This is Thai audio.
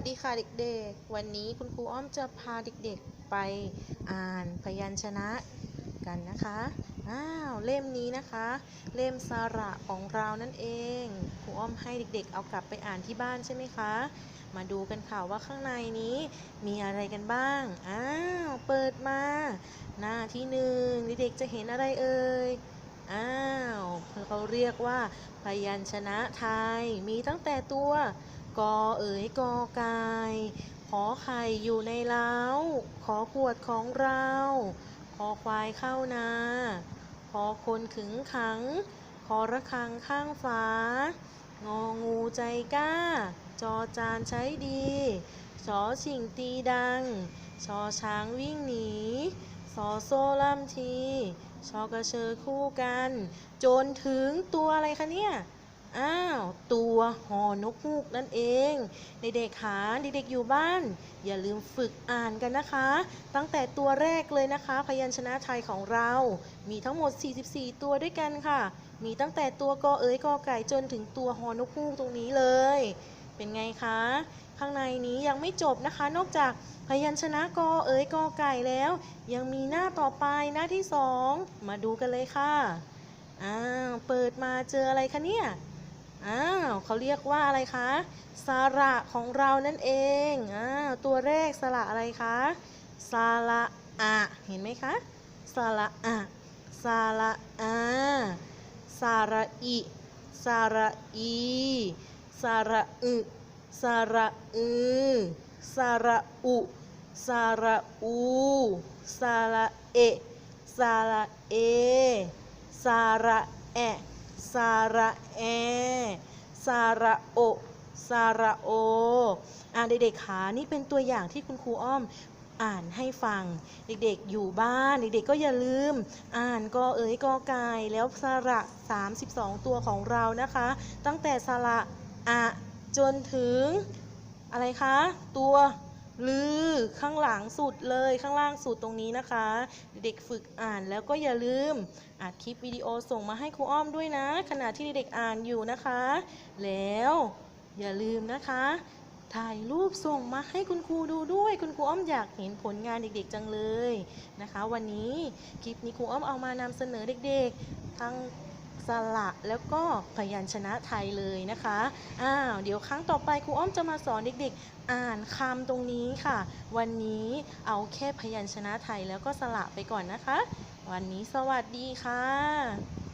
วัสดีค่ะเด็กๆ วันนี้คุณครูอ้อมจะพาเด็กๆไปอ่านพยัญชนะกันนะคะ อ้าวเล่มนี้นะคะ เล่มสาระของเรานั่นเอง ครูอ้อมให้เด็กๆ เอากลับไปอ่านที่บ้านใช่ไหมคะ มาดูกันค่ะว่าข้างในนี้มีอะไรกันบ้าง อ้าวเปิดมา หน้าที่หนึ่งเด็กๆจะเห็นอะไรเอ่ยอ้าวเขาเรียกว่าพยัญชนะไทยมีตั้งแต่ตัว กอเอ๋ยกอไก่ขอไข่อยู่ในเล้า ขอขวดของเรา ขอควายเข้านา ขอคนขึงขัง ขอระฆังข้างฝางองูใจกล้า จอจานใช้ดีชอชิงตีดัง ชอช้างวิ่งหนีสอโซลัมที ชอกระเชอคู่กัน จนถึงตัวอะไรคะเนี่ย อ้าว ตัวหอนกฮูกนั่นเองในเด็กขาเด็กๆอยู่บ้าน อย่าลืมฝึกอ่านกันนะคะ ตั้งแต่ตัวแรกเลยนะคะ พยัญชนะไทยของเรา มีทั้งหมด 44 ตัวด้วยกันค่ะ มีตั้งแต่ตัวกอเอ๋ยกอไก่จนถึงตัวหอนกฮูกตรงนี้เลย เป็นไงคะ ข้างในนี้ยังไม่จบนะคะ นอกจากพยัญชนะกอเอ๋ยกอไก่แล้ว ยังมีหน้าต่อไปหน้าที่สองมาดูกันเลยค่ะอ้าวเปิดมาเจออะไรคะเนี่ย อ้าวเขาเรียกว่าอะไรคะสระของเรานั่นเองอ้าวตัวแรกสระอะไรคะสระอะเห็นไหมคะสระอะสระอาสระอิสระอีสระอึสระอือสระอุสระอูสระเอสระเอสระแอ สาระแอสาระโอสาระโออ่าเด็กๆขานี่เป็นตัวอย่างที่คุณครูอ้อมอ่านให้ฟัง เด็กๆอยู่บ้าน เด็กๆก็อย่าลืม อ่านกอเอ๋ยกอไก่แล้วสระ 32 ตัวของเรานะคะ ตั้งแต่สระอะจนถึงอะไรคะ ตัว ลือข้างหลังสุดเลยข้างล่างสุดตรงนี้นะคะ เด็กฝึกอ่านแล้วก็อย่าลืมอัดคลิปวิดีโอส่งมาให้ครูอ้อมด้วยนะ ขณะที่เด็กอ่านอยู่นะคะ แล้วอย่าลืมนะคะ ถ่ายรูปส่งมาให้คุณครูดูด้วย คุณครูอ้อมอยากเห็นผลงานเด็กๆจังเลยนะคะ วันนี้คลิปนี้ครูอ้อมเอามานำเสนอเด็กๆทั้ง สระแล้วก็พยัญชนะไทยเลยนะคะอ้าวเดี๋ยวครั้งต่อไปครูอ้อมจะมาสอนเด็กๆ อ่านคำตรงนี้ค่ะ วันนี้เอาแค่พยัญชนะไทยแล้วก็สระไปก่อนนะคะ วันนี้สวัสดีค่ะ